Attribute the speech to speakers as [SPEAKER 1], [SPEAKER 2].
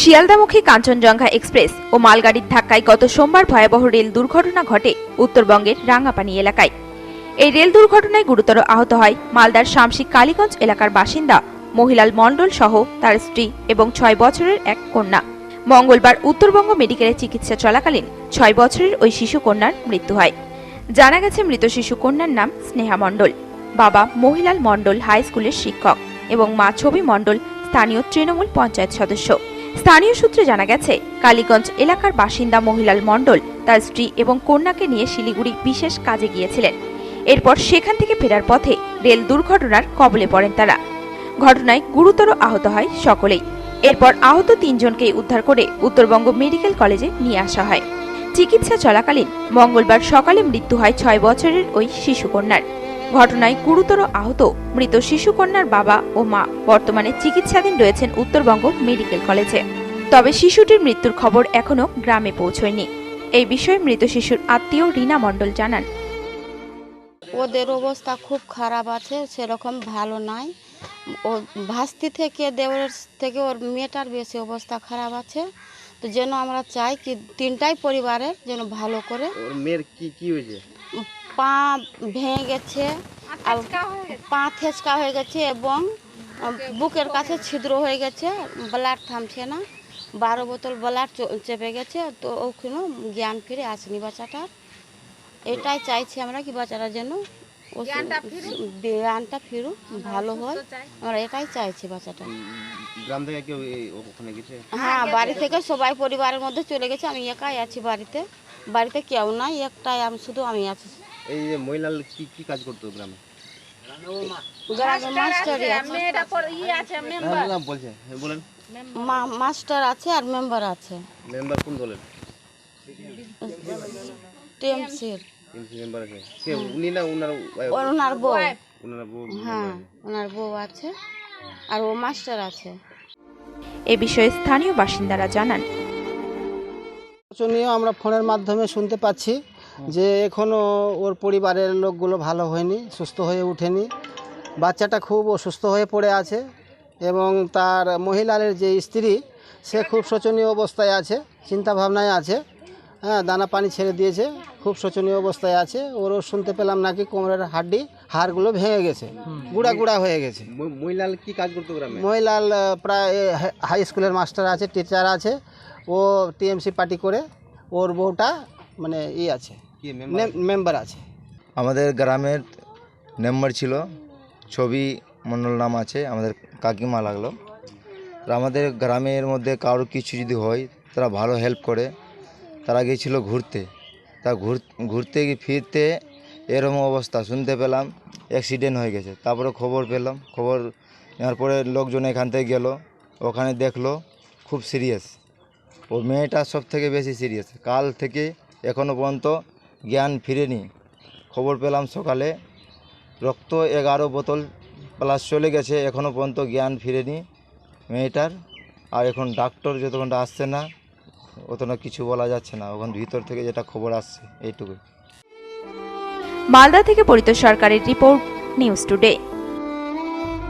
[SPEAKER 1] শিয়ালদামুখী Kanchenjunga express ও মালগাড়ির ধাক্কায় গত সোমবার ভয়াবহ রেল দুর্ঘটনা ঘটে উত্তরবঙ্গের রাঙ্গাপানি এলাকায়। এই রেল দুর্ঘটনায় গুরুতর আহত হয় মালদার শামসি কালীগঞ্জ এলাকার বাসিন্দা মহিলাল মণ্ডল সহ তার স্ত্রী এবং ছয় বছরের এক কন্যা। মঙ্গলবার উত্তরবঙ্গ মেডিকেলে চিকিৎসা চলাকালীন ছয় বছরের ওই শিশু কন্যার মৃত্যু হয়। জানা গেছে, মৃত শিশু কন্যার নাম স্নেহা মণ্ডল। বাবা মহিলাল মণ্ডল হাই স্কুলের শিক্ষক এবং মা ছবি মণ্ডল স্থানীয় তৃণমূল পঞ্চায়েত সদস্য। স্থানীয় সূত্রে জানা গেছে, কালীগঞ্জ এলাকার বাসিন্দা মহিলাল মণ্ডল তার স্ত্রী এবং কন্যাকে নিয়ে শিলিগুড়ি বিশেষ কাজে গিয়েছিলেন। এরপর সেখান থেকে ফেরার পথে রেল দুর্ঘটনার কবলে পড়েন তারা। ঘটনায় গুরুতর আহত হয় সকলেই। এরপর আহত তিনজনকে উদ্ধার করে উত্তরবঙ্গ মেডিকেল কলেজে নিয়ে আসা হয়। চিকিৎসা চলাকালীন মঙ্গলবার সকালে মৃত্যু হয় ছয় বছরের ওই শিশুকন্যার। ঘটনায় গুরুতর আহত মৃত শিশুকন্যার বাবা ও মা বর্তমানে চিকিৎসাধীন রয়েছেন উত্তরবঙ্গ মেডিকেল কলেজে। তবে শিশুটির মৃত্যুর খবর এখনও গ্রামে পৌঁছয়নি। এই বিষয়ে মৃত শিশুর আত্মীয় রীনা মণ্ডল জানান।
[SPEAKER 2] ওদের অবস্থা খুব খারাপ আছে সেরকম ভালো নাই। ও ভাস্তি থেকে দেওয়ার থেকে ওর মেয়েটার বেশি অবস্থা খারাপ আছে। তো যেন আমরা চাই কি তিনটাই পরিবারের যেন ভালো করে
[SPEAKER 3] ওর মেয়ের কি কি হয়েছে?
[SPEAKER 2] পা ভেঙে গেছে আর পা থেচকা হয়ে গেছে এবং বুকের কাছে ছিদ্র হয়ে গেছে ব্লাড থামছে না। বারো বোতল ব্লাড চেপে গেছে তো ওখানে জ্ঞান ফিরে আসেনি বাচ্চাটার এটাই চাইছি আমরা কি বাচ্চারা যেন জ্ঞানটা ফিরুক। ভালো হয়। আমরা এটাই চাইছি বাচ্চাটা।
[SPEAKER 3] গ্রাম থেকে কেউ ওখানে গেছে?
[SPEAKER 2] হ্যাঁ বাড়ি থেকে সবাই পরিবারের মধ্যে চলে গেছে আমি একাই আছি বাড়িতে। বাড়িতে কেউ নাই একটাই আমি শুধু আমি আছি।
[SPEAKER 3] এই যে মহিলা কি কি কাজ করতো গ্রামে?
[SPEAKER 2] আছে।
[SPEAKER 3] হ্যাঁ, না, বলছে হ্যাঁ, বলেন।
[SPEAKER 2] মা- মাস্টার আছে আর মেম্বার আছে।
[SPEAKER 3] মেম্বার কোন দলের?
[SPEAKER 2] টিএমসির
[SPEAKER 3] মেম্বার আছে। কে উনি না wife?
[SPEAKER 2] ওনার বউ।
[SPEAKER 3] উনার বউ
[SPEAKER 2] হ্যাঁ ওনার বউ আছে আর ও মাস্টার আছে।
[SPEAKER 1] এ বিষয়ে স্থানীয় বাসিন্দারা জানান।
[SPEAKER 4] আমরা ফোনের মাধ্যমে শুনতে পাচ্ছি। যে এখনও ওর পরিবারের লোকগুলো ভালো হয়নি সুস্থ হয়ে ওঠেনি। বাচ্চাটা খুব অসুস্থ হয়ে পড়ে আছে এবং তার মহিলার যে স্ত্রী সে খুব শোচনীয় অবস্থায় আছে চিন্তা ভাবনায় আছে হ্যাঁ দানা পানি ছেড়ে দিয়েছে খুব শোচনীয় অবস্থায় আছে। ওরও শুনতে পেলাম নাকি কোমরের হাড্ডি হাড়গুলো ভেঙে গেছে গুঁড়া গুঁড়া হয়ে গেছে।
[SPEAKER 3] মহিলাল কি কাজ করতো গ্রামে?
[SPEAKER 4] মহিলাল প্রায় হাই- স্কুলের মাস্টার আছে টিচার আছে। ও টিএমসি পার্টি করে ওর বউটা মানে ই আছে।
[SPEAKER 3] মেম্বার
[SPEAKER 4] মেম্বার আছে।
[SPEAKER 5] আমাদের গ্রামের মেম্বার ছিল ছবি মণ্ডল নাম আছে আমাদের কাকিমা লাগল। আর আমাদের গ্রামের মধ্যে কারও কিছু যদি হয় তারা ভালো হেল্প করে। তারা গিয়েছিল ঘুরতে। তা ঘুর ঘুরতে গিয়ে ফিরতে এরকম অবস্থা শুনতে পেলাম অ্যাক্সিডেন্ট হয়ে গেছে। তারপরে খবর পেলাম খবর নেওয়ার পরে লোকজন এখান থেকে গেল ওখানে দেখল খুব সিরিয়াস ও মেয়েটা সব থেকে বেশি সিরিয়াস কাল থেকে এখনও পর্যন্ত জ্ঞান ফিরেনি। খবর পেলাম সকালে। রক্ত এগারো বোতল প্লাস চলে গেছে। এখনও পর্যন্ত জ্ঞান ফিরেনি মেয়েটার। আর এখন ডাক্তার যতক্ষণ আসছে না অতটা কিছু বলা যাচ্ছে না। ওখান ভিতর থেকে যেটা খবর আসছে, এইটুকুই।
[SPEAKER 1] মালদা থেকে পরিত সরকারের রিপোর্ট, নিউজ টুডে।